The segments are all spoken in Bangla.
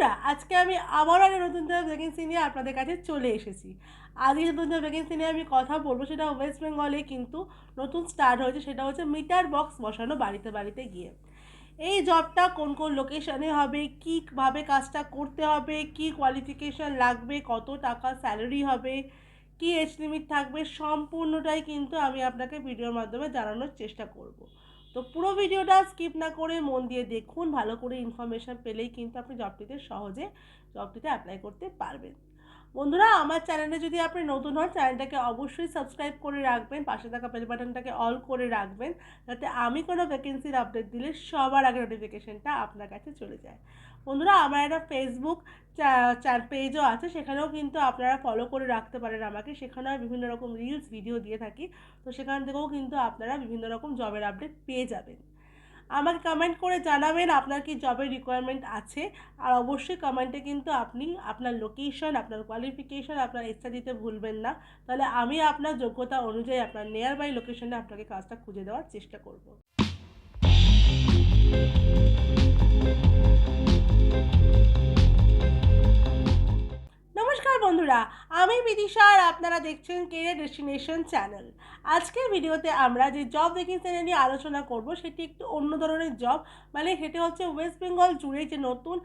বন্ধুরা, আজকে আমি আবারও একটা নতুন ধরনের ভ্যাকেন্সি নিয়ে আপনাদের কাছে চলে এসেছি। আজকে নতুন ধরনের ভ্যাকেন্সি নিয়ে আমি কথা বলব সেটা ওয়েস্ট বেঙ্গলে কিন্তু নতুন স্টার্ট হয়েছে, সেটা হচ্ছে মিটার বক্স বসানো বাড়িতে বাড়িতে গিয়ে। এই জবটা কোন কোন লোকেশনে হবে কীভাবে কাজটা করতে হবে, কি কোয়ালিফিকেশান লাগবে, কত টাকা স্যালারি হবে, কি এজ লিমিট থাকবে, সম্পূর্ণটাই কিন্তু আমি আপনাকে ভিডিওর মাধ্যমে জানানোর চেষ্টা করব। তো পুরো ভিডিওটা স্কিপ না করে মন দিয়ে দেখুন, ভালো করে ইনফরমেশান পেলেই কিন্তু আপনি জবটিতে সহজে জবটিতে অ্যাপ্লাই করতে পারবেন। বন্ধুরা, আমার চ্যানেলে যদি আপনি নতুন হন, চ্যানেলটাকে অবশ্যই সাবস্ক্রাইব করে রাখবেন, পাশে থাকা বেল বাটনটাকে অল করে রাখবেন, যাতে আমি কোনো ভ্যাকেন্সির আপডেট দিলে সবার আগে নোটিফিকেশনটা আপনার কাছে চলে যায়। বন্ধুরা, আমার একটা ফেসবুক চার পেজও আছে, সেখানেও কিন্তু আপনারা ফলো করে রাখতে পারেন আমাকে। সেখানেও বিভিন্ন রকম রিলস ভিডিও দিয়ে থাকি। তো সেখান থেকেও কিন্তু আপনারা বিভিন্ন রকম জবের আপডেট পেয়ে যাবেন। আমাকে কমেন্ট করে জানাবেন আপনার কি জবের রিকোয়ারমেন্ট আছে। আর অবশ্যই কমেন্টে কিন্তু আপনি আপনার লোকেশন আপনার কোয়ালিফিকেশন আপনার ইচ্ছা দিতে ভুলবেন না। তাহলে আমি আপনার যোগ্যতা অনুযায়ী আপনার নিয়ার বাই লোকেশনে আপনাকে কাজটা খুঁজে দেওয়ার চেষ্টা করব। নমস্কার বন্ধুরা, আমি বিদিশা আর আপনারা দেখছেন কেরিয়ার ডেস্টিনেশন চ্যানেল আজকের ভিডিওতে আমরা যে জব ভ্যাকেন্সি নিয়ে আলোচনা করব, সেটি একটু অন্য ধরনের জব মানে সেটি হচ্ছে ওয়েস্ট বেঙ্গল জুড়ে যে নতুন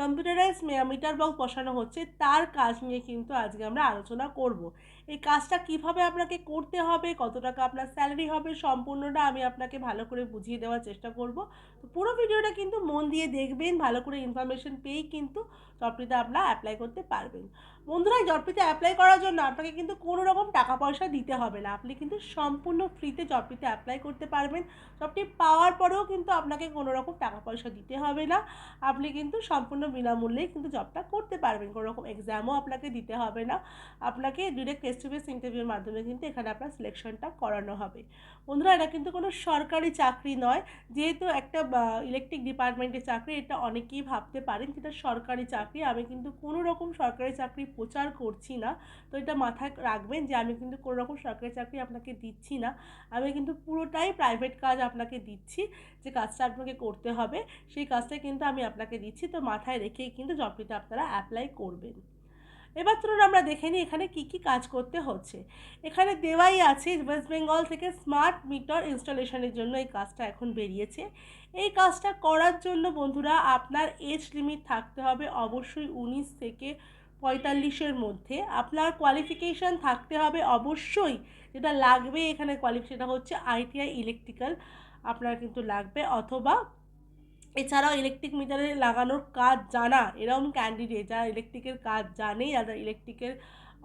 কম্পিউটারাইজ মিটার বক্স বসানো হচ্ছে, তার কাজ নিয়ে কিন্তু আজকে আমরা আলোচনা করব। এই কাজটা কীভাবে আপনাকে করতে হবে, কত টাকা আপনার স্যালারি হবে, সম্পূর্ণটা আমি আপনাকে ভালো করে বুঝিয়ে দেওয়ার চেষ্টা করব। তো পুরো ভিডিওটা কিন্তু মন দিয়ে দেখবেন, ভালো করে ইনফরমেশন পেয়েই কিন্তু জবটিতে আপনারা অ্যাপ্লাই করতে পারবেন। বন্ধুরা জবটিতে অ্যাপ্লাই করার জন্য আপনাকে কিন্তু কোনো রকম টাকা পয়সা দিতে হবে না। আপনি কিন্তু সম্পূর্ণ ফ্রিতে জবটিতে অ্যাপ্লাই করতে পারবেন। জবটি পাওয়ার পরেও কিন্তু আপনাকে কোনো রকম টাকা পয়সা দিতে হবে না। আপনি কিন্তু সম্পূর্ণ বিনামূল্যেই কিন্তু জবটা করতে পারবেন। কোনো রকম এক্সামও আপনাকে দিতে হবে না। আপনাকে ডিরেক্ট ফেস টু ফেস ইন্টারভিউর মাধ্যমে কিন্তু এখানে আপনার সিলেকশনটা করানো হবে। বন্ধুরা, এটা কিন্তু কোনো সরকারি চাকরি নয়। যেহেতু একটা ইলেকট্রিক ডিপার্টমেন্টের চাকরি, এটা অনেকেই ভাবতে পারেন যেটা সরকারি চাকরি। আমি কিন্তু কোনো রকম সরকারি চাকরি প্রচার করছি না। তো এটা মাথায় রাখবেন যে আমি কিন্তু কোনো রকম সরকারি চাকরি আপনাকে দিচ্ছি না। আমি কিন্তু পুরোটাই প্রাইভেট কাজ আপনাকে দিচ্ছি, যে কাজটা আপনাকে করতে হবে। সেই কাজটা কিন্তু আমি আপনাকে দিচ্ছি। তো মাথায় রেখেই কিন্তু জবটিতে আপনারা অ্যাপ্লাই করবেন। এবার ধরুন আমরা দেখে নিই এখানে কী কী কাজ করতে হচ্ছে। এখানে দেওয়াই আছে ওয়েস্ট বেঙ্গল থেকে স্মার্ট মিটার ইনস্টলেশনের জন্য এই কাজটা এখন বেরিয়েছে। এই কাজটা করার জন্য বন্ধুরা আপনার এজ লিমিট থাকতে হবে অবশ্যই উনিশ থেকে পঁয়তাল্লিশের মধ্যে। আপনার কোয়ালিফিকেশান থাকতে হবে অবশ্যই যেটা লাগবে এখানে কোয়ালিফি সেটা হচ্ছে আইটিআই ইলেকট্রিক্যাল আপনার কিন্তু লাগবে অথবা এছাড়াও ইলেকট্রিক মিটারে লাগানোর কাজ জানা, এরকম ক্যান্ডিডেট যারা ইলেকট্রিকের কাজ জানে যারা ইলেকট্রিকের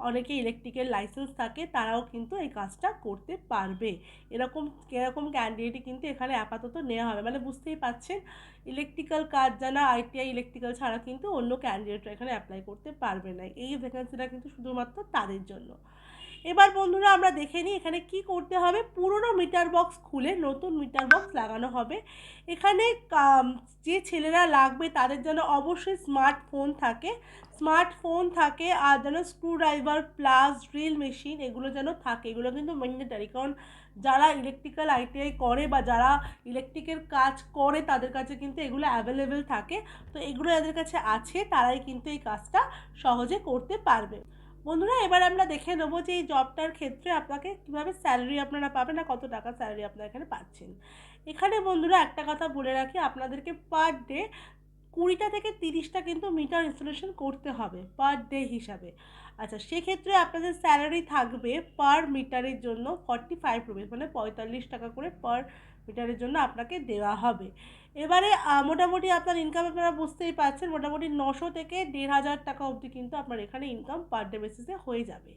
অনেকে ইলেকট্রিকের লাইসেন্স থাকে, তারাও কিন্তু এই কাজটা করতে পারবে। এরকম এরকম ক্যান্ডিডেটই কিন্তু এখানে আপাতত নেওয়া হবে। মানে বুঝতেই পাচ্ছেন ইলেকট্রিক্যাল কাজ জানা আইটিআই ইলেকট্রিক্যাল ছাড়া কিন্তু অন্য ক্যান্ডিডেটরা এখানে অ্যাপ্লাই করতে পারবে না। এই ভ্যাকেন্সিটা কিন্তু শুধুমাত্র তাদের জন্য। এবার বন্ধুরা আমরা দেখে নিই এখানে কি করতে হবে। পুরনো মিটার বক্স খুলে নতুন মিটার বক্স লাগানো হবে। এখানে যে ছেলেরা লাগবে তাদের যেন অবশ্যই স্মার্টফোন থাকে। স্মার্টফোন থাকে আর যেন স্ক্রুড্রাইভার প্লাস ড্রিল মেশিন এগুলো যেন থাকে। এগুলো কিন্তু ম্যান্ডেটারি কারণ যারা ইলেকট্রিক্যাল আইটিআই করে বা যারা ইলেকট্রিকের কাজ করে তাদের কাছে কিন্তু এগুলো অ্যাভেলেবেল থাকে। তো এগুলো যাদের কাছে আছে তারাই কিন্তু এই কাজটা সহজে করতে পারবে। বন্ধুরা, এবার আমরা দেখে নেব যে এই জবটার ক্ষেত্রে আপনাকে কীভাবে স্যালারি আপনারা পাবেন না কত টাকা স্যালারি আপনারা এখানে পাচ্ছেন। এখানে বন্ধুরা একটা কথা বলে রাখি, আপনাদেরকে পার ডে কুড়িটা থেকে তিরিশটা কিন্তু মিটার ইনস্টলেশন করতে হবে পার ডে হিসাবে। আচ্ছা সেক্ষেত্রে আপনাদের স্যালারি থাকবে পার মিটারের জন্য ফর্টি ফাইভ রুপিস মানে পঁয়তাল্লিশ টাকা করে পার মিটারের জন্য আপনাকে দেওয়া হবে। এবারে মোটামুটি আপনার ইনকাম আপনারা বুঝতেই পারছেন, মোটামুটি নশো থেকে দেড় হাজার টাকা অবধি কিন্তু আপনার এখানে ইনকাম পার ডে বেসিসে হয়ে যাবে।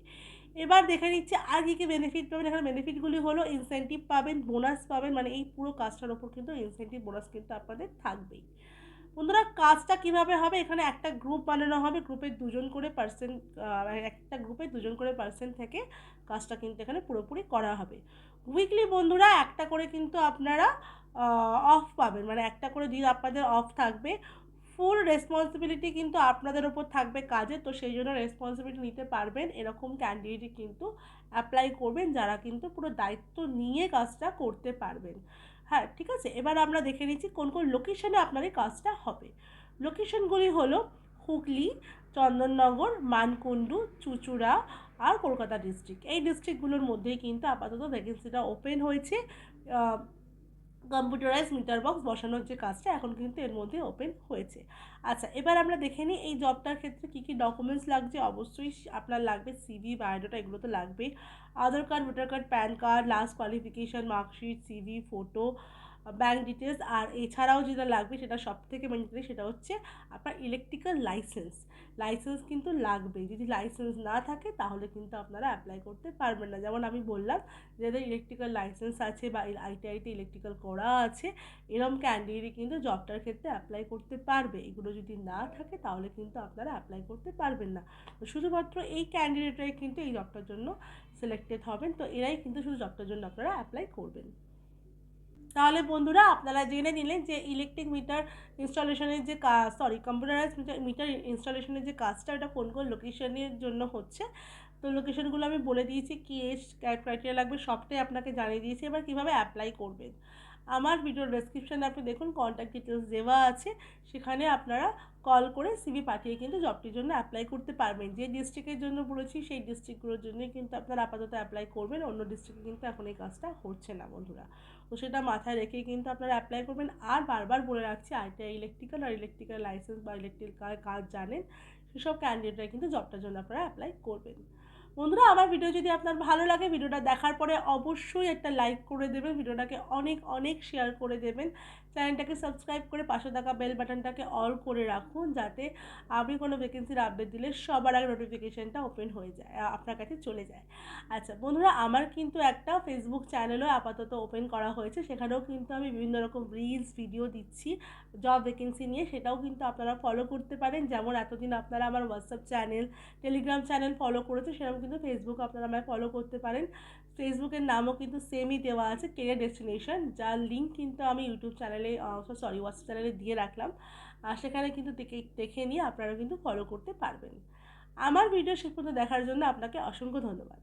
এবার দেখে নিচ্ছে আর কী কী বেনিফিট পাবেন। এখানে বেনিফিটগুলি হলো ইনসেন্টিভ পাবেন বোনাস পাবেন মানে এই পুরো কাজটার ওপর কিন্তু ইনসেন্টিভ বোনাস কিন্তু আপনাদের থাকবেই। বন্ধুরা, কাজটা কীভাবে হবে? এখানে একটা গ্রুপ বানানো হবে। গ্রুপে দুজন করে পার্সেন্ট একটা গ্রুপে দুজন করে পার্সেন্ট থেকে কাজটা কিন্তু এখানে পুরোপুরি করা হবে। উইকলি বন্ধুরা, একটা করে কিন্তু আপনারা অফ পাবেন। মানে একটা করে দিন আপনাদের অফ থাকবে। ফুল রেসপন্সিবিলিটি কিন্তু আপনাদের ওপর থাকবে কাজে। তো সেই জন্য রেসপন্সিবিলিটি নিতে পারবেন। এরকম ক্যান্ডিডেটই কিন্তু অ্যাপ্লাই করবেন, যারা কিন্তু পুরো দায়িত্ব নিয়ে কাজটা করতে পারবেন। হ্যাঁ ঠিক আছে? এবার আমরা দেখে নিচ্ছি কোন কোন লোকেশনে আপনার এই কাজটা হবে। লোকেশনগুলি হলো হুগলি, চন্দননগর, মানকুণ্ডু, চুচুড়া আর কলকাতা ডিস্ট্রিক্ট এই ডিস্ট্রিক্টগুলোর মধ্যেই কিন্তু আপাতত ভ্যাকেন্সিটা ওপেন হয়েছে। কম্পিউটারাইজ মিটার বক্স বসানোর যে কাজটা এখন কিন্তু এর মধ্যে ওপেন হয়েছে। আচ্ছা এবার আমরা দেখে নিই এই জবটার ক্ষেত্রে কী কী ডকুমেন্টস লাগছে। অবশ্যই আপনার লাগবে সিভি বায়োডাটা এগুলো তো লাগবেই। Aadhaar card voter card PAN card last qualification marksheet CV photo bank details আর এছাড়াও যেটা লাগবে সেটা সব থেকে ম্যান্ডেটরি সেটা হচ্ছে আপনার ইলেকট্রিক্যাল লাইসেন্স লাইসেন্স কিন্তু লাগবে যদি লাইসেন্স না থাকে, তাহলে কিন্তু আপনারা অ্যাপ্লাই করতে পারবেন না। যেমন আমি বললাম, যাদের ইলেকট্রিক্যাল লাইসেন্স আছে বা আইটিআইতে ইলেকট্রিক্যাল করা আছে, এরম ক্যান্ডিডেটই কিন্তু জবটার ক্ষেত্রে অ্যাপ্লাই করতে পারবে। এগুলো যদি না থাকে, তাহলে কিন্তু আপনারা অ্যাপ্লাই করতে পারবেন না। শুধুমাত্র এই ক্যান্ডিডেটরাই কিন্তু এই জবটার জন্য সিলেক্টেড হবেন। তো এরাই কিন্তু শুধু জবটার জন্য আপনারা অ্যাপ্লাই করবেন। তাহলে বন্ধুরা আপনারা জেনে নিলেন যে ইলেকট্রিক মিটার ইনস্টলেশনের যে কাজ সরি কম্পিউটারাইজ মিটার ইনস্টলেশনের যে কাজটা ওটা কোন কোন লোকেশনের জন্য হচ্ছে? তো লোকেশনগুলো আমি বলে দিয়েছি, কী এজ ক্রাইটেরিয়া লাগবে, সবটাই আপনাকে জানিয়ে দিয়েছি। এবার কীভাবে অ্যাপ্লাই করবেন? আমার ভিডিওর ডেসক্রিপশানে আপনি দেখুন কন্ট্যাক্ট ডিটেলস দেওয়া আছে। সেখানে আপনারা কল করে সিভি পাঠিয়ে কিন্তু জবটির জন্য অ্যাপ্লাই করতে পারবেন। যে ডিস্ট্রিক্টের জন্য বলেছি, সেই ডিস্ট্রিক্টগুলোর জন্যই কিন্তু আপনারা আপাতত অ্যাপ্লাই করবেন। অন্য ডিস্ট্রিক্টে কিন্তু এখন এই কাজটা হচ্ছে না বন্ধুরা। তো সেটা মাথায় রেখেই কিন্তু আপনারা অ্যাপ্লাই করবেন। আর বারবার বলে রাখছি আইটিআই ইলেকট্রিক্যাল আর ইলেকট্রিক্যাল লাইসেন্স বা ইলেকট্রিক্যাল কাজ জানেন, সেসব ক্যান্ডিডেটরা কিন্তু জবটার জন্য আপনারা অ্যাপ্লাই করবেন। বন্ধুরা, আমার ভিডিও যদি আপনার ভালো লাগে, ভিডিওটা দেখার পরে অবশ্যই একটা লাইক করে দেবেন, ভিডিওটাকে অনেক অনেক শেয়ার করে দেবেন। চ্যানেলটাকে সাবস্ক্রাইব করে পাশে থাকা বেল বাটনটাকে অল করে রাখুন, যাতে আমি কোনো ভ্যাকেন্সির আপডেট দিলে সবার আগে নোটিফিকেশানটা ওপেন হয়ে যায় আপনার কাছে চলে যায়। আচ্ছা বন্ধুরা, আমার কিন্তু একটা ফেসবুক চ্যানেলও আপাতত ওপেন করা হয়েছে, সেখানেও কিন্তু আমি বিভিন্ন রকম রিলস ভিডিও দিচ্ছি জব ভ্যাকেন্সি নিয়ে, সেটাও কিন্তু আপনারা ফলো করতে পারেন। যেমন এতদিন আপনারা আমার WhatsApp channel Telegram channel follow করেছে, সেরকম কিন্তু ফেসবুক আপনারা আমায় ফলো করতে পারেন। ফেসবুকের নামও কিন্তু সেমই দেওয়া আছে কেরিয়ার ডেস্টিনেশন যার লিঙ্ক কিন্তু আমি ইউটিউব চ্যানেলে সরি হোয়াটসঅ্যাপ চ্যানেলে দিয়ে রাখলাম। সেখানে কিন্তু দেখে দেখে নিয়ে আপনারা কিন্তু ফলো করতে পারবেন। আমার ভিডিও শেষ পর্যন্ত দেখার জন্য আপনাকে অসংখ্য ধন্যবাদ।